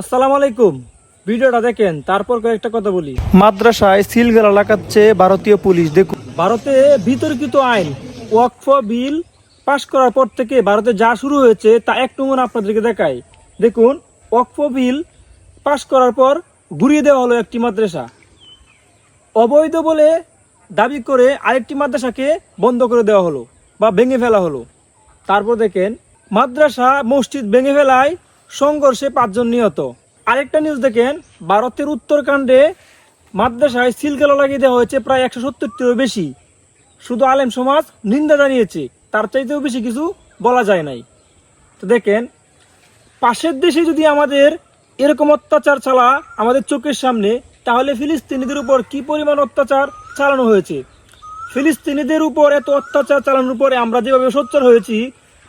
আসসালামু আলাইকুম। ভিডিওটা দেখেন তারপর কয়েকটা কথা বলি। মাদ্রাসায় সিলগালা লাগাচ্ছে ভারতীয় পুলিশ। দেখুন। ভারতে বিতর্কিত আইন ওয়াকফ বিল পাশ করার পর থেকে ভারতে যা শুরু হয়েছে তা এক নমুনা আপনাদেরকে দেখাই। দেখুন ওয়াকফ বিল পাশ করার পর ঘুরিয়ে দেওয়া হলো একটি মাদ্রাসা। অবৈধ বলে দাবি করে আরেকটি মাদ্রাসাকে বন্ধ করে দেওয়া হলো বা ভেঙে ফেলা হলো। তারপর দেখেন মাদ্রাসা মসজিদ ভেঙে ফেলায় সংঘর্ষে পাঁচজন নিহত। আরেকটা নিউজ দেখেন, ভারতের উত্তরকাণ্ডে মাদ্রাসায় সিলগালা লাগিয়ে দেওয়া হয়েছে প্রায় একশো সত্তরটিরও বেশি। শুধু আলেম সমাজ নিন্দা জানিয়েছে, তার চাইতেও বেশি কিছু বলা যায় নাই। তো দেখেন, পাশের দেশে যদি আমাদের এরকম অত্যাচার চালা আমাদের চোখের সামনে, তাহলে ফিলিস্তিনিদের উপর কি পরিমাণ অত্যাচার চালানো হয়েছে? ফিলিস্তিনিদের উপর এত অত্যাচার চালানোর পরে আমরা যেভাবে সোচ্চার হয়েছি,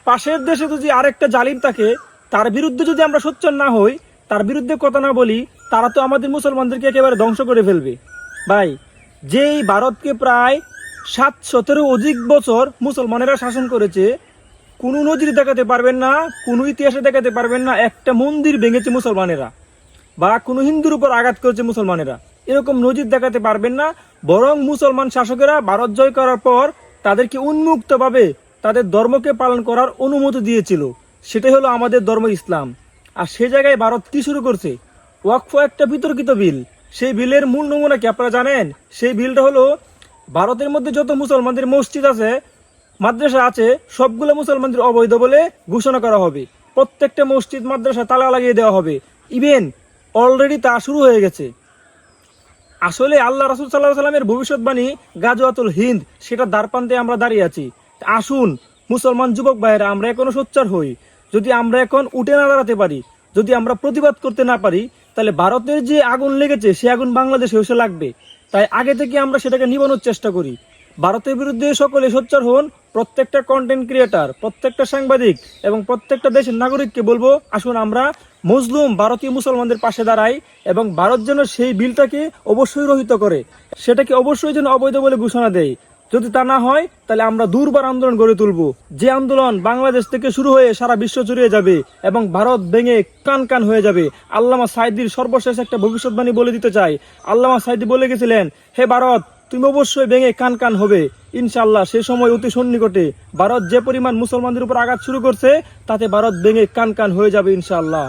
পাশের দেশে যদি আরেকটা জালিম থাকে তার বিরুদ্ধে যদি আমরা সোচ্চার না হই, তার বিরুদ্ধে কথা না বলি, তারা তো আমাদের মুসলমানদেরকে একেবারে ধ্বংস করে ফেলবে। ভাই, যেই ভারতকে প্রায় সাত সতেরো অধিক বছর মুসলমানেরা শাসন করেছে, কোনো নজির দেখাতে পারবেন না, কোনো ইতিহাসে দেখাতে পারবেন না, একটা মন্দির ভেঙেছে মুসলমানেরা বা কোনো হিন্দুর উপর আঘাত করেছে মুসলমানেরা। এরকম নজির দেখাতে পারবেন না, বরং মুসলমান শাসকেরা ভারত জয় করার পর তাদেরকে উন্মুক্তভাবে তাদের ধর্মকে পালন করার অনুমতি দিয়েছিল। সেটাই হলো আমাদের ধর্ম ইসলাম। আর সে জায়গায় ভারত কি শুরু করছে? ওয়াকফ একটা বিতর্কিত বিল। সেই বিলের মূল নমুনা কি আপনারা জানেন? সেই বিলটা হলো ভারতের মধ্যে যত মুসলমানদের মসজিদ আছে, মাদ্রাসা আছে, সবগুলো মুসলমানদের অবৈধ বলে ঘোষণা করা হবে। প্রত্যেকটা মসজিদ, মাদ্রাসা তালা লাগিয়ে দেওয়া হবে। ইভেন অলরেডি তা শুরু হয়ে গেছে। আসলে আল্লাহ রাসুল সাল্লাহ সাল্লামের ভবিষ্যৎবাণী গাজওয়াতুল হিন্দ, সেটা দ্বারপ্রান্তে আমরা দাঁড়িয়ে আছি। আসুন, মুসলমান যুবক ভাইয়েরা, আমরা এখনও সোচ্চার হই। যদি আমরা এখন উঠে না দাঁড়াতে পারি, যদি আমরা প্রতিবাদ করতে না পারি, তাহলে ভারতের যে আগুন লেগেছে, সে আগুন বাংলাদেশে এসে লাগবে। তাই আগে থেকে আমরা সেটাকে নিবানোর চেষ্টা করি। ভারতের বিরুদ্ধে সকলে সোচ্চার হন, প্রত্যেকটা কন্টেন্ট ক্রিয়েটার প্রত্যেকটা সাংবাদিক এবং প্রত্যেকটা দেশের নাগরিককে বলব, আসুন আমরা মুসলিম, ভারতীয় মুসলমানদের পাশে দাঁড়াই এবং ভারত যেন সেই বিলটাকে অবশ্যই রহিত করে, সেটাকে অবশ্যই যেন অবৈধ বলে ঘোষণা দেয়। যদি তা না হয়, তাহলে আমরা দুর্বার আন্দোলন গড়ে তুলব। যে আন্দোলন বাংলাদেশ থেকে শুরু হয়ে সারা বিশ্ব জুড়ে যাবে এবং ভারত ভেঙে কান কান হয়ে যাবে। আল্লামা সাইদির সর্বশেষ একটা ভবিষ্যৎবাণী বলে দিতে চাই। আল্লামা সাইদি বলে গেছিলেন, হে ভারত, তুমি অবশ্যই ভেঙে কান কান হবে। ইনশাল্লাহ সে সময় অতি সন্নিকটে ভারত যে পরিমাণ মুসলমানদের উপর আঘাত শুরু করছে, তাতে ভারত ভেঙে কান কান হয়ে যাবে ইনশাল্লাহ